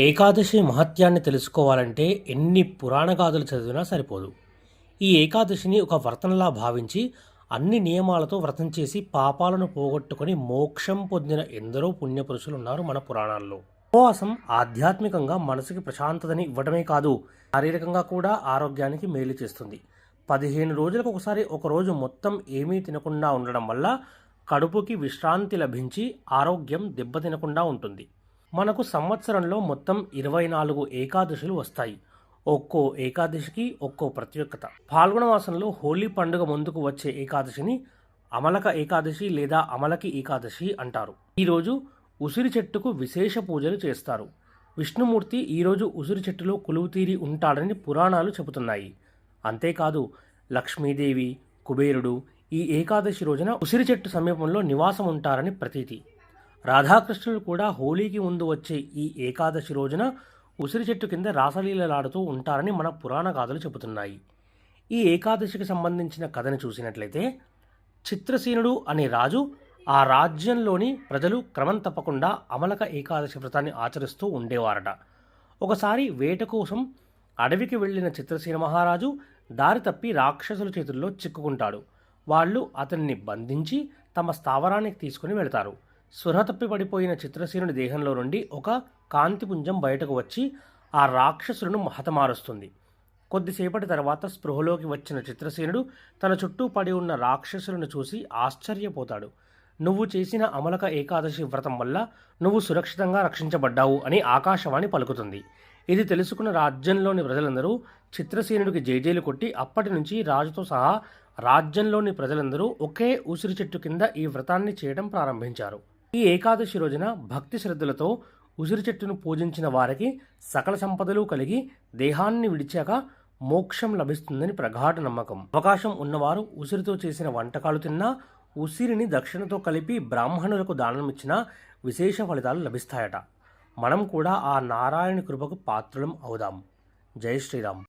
ఏకాదశి మహత్యాన్ని తెలుసుకోవాలంటే ఎన్ని పురాణ గాథలు చదివినా సరిపోదు. ఈ ఏకాదశిని ఒక వ్రతంలా భావించి అన్ని నియమాలతో వ్రతం చేసి పాపాలను పోగొట్టుకొని మోక్షం పొందిన ఎందరో పుణ్యపురుషులు ఉన్నారు మన పురాణాల్లో. ఉపవాసం ఆధ్యాత్మికంగా మనసుకి ప్రశాంతతని ఇవ్వడమే కాదు శారీరకంగా కూడా ఆరోగ్యానికి మేలు చేస్తుంది. పదిహేను రోజులకు ఒకసారి ఒకరోజు మొత్తం ఏమీ తినకుండా ఉండడం వల్ల కడుపుకి విశ్రాంతి లభించి ఆరోగ్యం దెబ్బతినకుండా ఉంటుంది. మనకు సంవత్సరంలో మొత్తం ఇరవై నాలుగు ఏకాదశులు వస్తాయి. ఒక్కో ఏకాదశికి ఒక్కో ప్రత్యేకత. పాల్గొన మాసంలో హోలీ పండుగ ముందుకు వచ్చే ఏకాదశిని అమలక ఏకాదశి లేదా అమలకి ఏకాదశి అంటారు. ఈరోజు ఉసిరి చెట్టుకు విశేష పూజలు చేస్తారు. విష్ణుమూర్తి ఈరోజు ఉసిరి చెట్టులో కొలువుతీరి ఉంటాడని పురాణాలు చెబుతున్నాయి. అంతేకాదు లక్ష్మీదేవి కుబేరుడు ఈ ఏకాదశి రోజున ఉసిరి చెట్టు సమీపంలో నివాసం ఉంటారని ప్రతీతి. రాధాకృష్ణులు కూడా హోలీకి ముందు వచ్చే ఈ ఏకాదశి రోజున ఉసిరి చెట్టు కింద రాసలీలలాడుతూ ఉంటారని మన పురాణ గాథలు చెబుతున్నాయి. ఈ ఏకాదశికి సంబంధించిన కథని చూసినట్లయితే చిత్రసీనుడు అనే రాజు ఆ రాజ్యంలోని ప్రజలు క్రమం తప్పకుండా అమలక ఏకాదశి వ్రతాన్ని ఆచరిస్తూ ఉండేవారట. ఒకసారి వేట కోసం అడవికి వెళ్ళిన చిత్రసీన మహారాజు దారి తప్పి రాక్షసుల చేతుల్లో చిక్కుకుంటాడు. వాళ్ళు అతన్ని బంధించి తమ స్థావరానికి తీసుకుని వెళతారు. స్పృహ తప్పిపడిపోయిన చిత్రసేనుడి దేహంలో నుండి ఒక కాంతిపుంజం బయటకు వచ్చి ఆ రాక్షసులను హతమారుస్తుంది కొద్దిసేపటి తర్వాత స్పృహలోకి వచ్చిన చిత్రసేనుడు తన చుట్టూ పడి ఉన్న రాక్షసులను చూసి ఆశ్చర్యపోతాడు. నువ్వు చేసిన అమలక ఏకాదశి వ్రతం వల్ల నువ్వు సురక్షితంగా రక్షించబడ్డావు అని ఆకాశవాణి పలుకుతుంది. ఇది తెలుసుకున్న రాజ్యంలోని ప్రజలందరూ చిత్రసేనుడికి జేజేలు కొట్టి అప్పటి నుంచి రాజుతో సహా రాజ్యంలోని ప్రజలందరూ ఒకే ఉసిరి చెట్టు కింద ఈ వ్రతాన్ని చేయడం ప్రారంభించారు. ఈ ఏకాదశి రోజున భక్తి శ్రద్ధలతో ఉసిరి చెట్టును పూజించిన వారికి సకల సంపదలు కలిగి దేహాన్ని విడిచాక మోక్షం లభిస్తుందని ప్రగాఢ నమ్మకం. అవకాశం ఉన్నవారు ఉసిరితో చేసిన వంటకాలు తిన్నా ఉసిరిని దక్షిణతో కలిపి బ్రాహ్మణులకు దానమిచ్చినా విశేష ఫలితాలు లభిస్తాయట. మనం కూడా ఆ నారాయణ కృపకు పాత్రలం అవుదాం. జై శ్రీరామ్.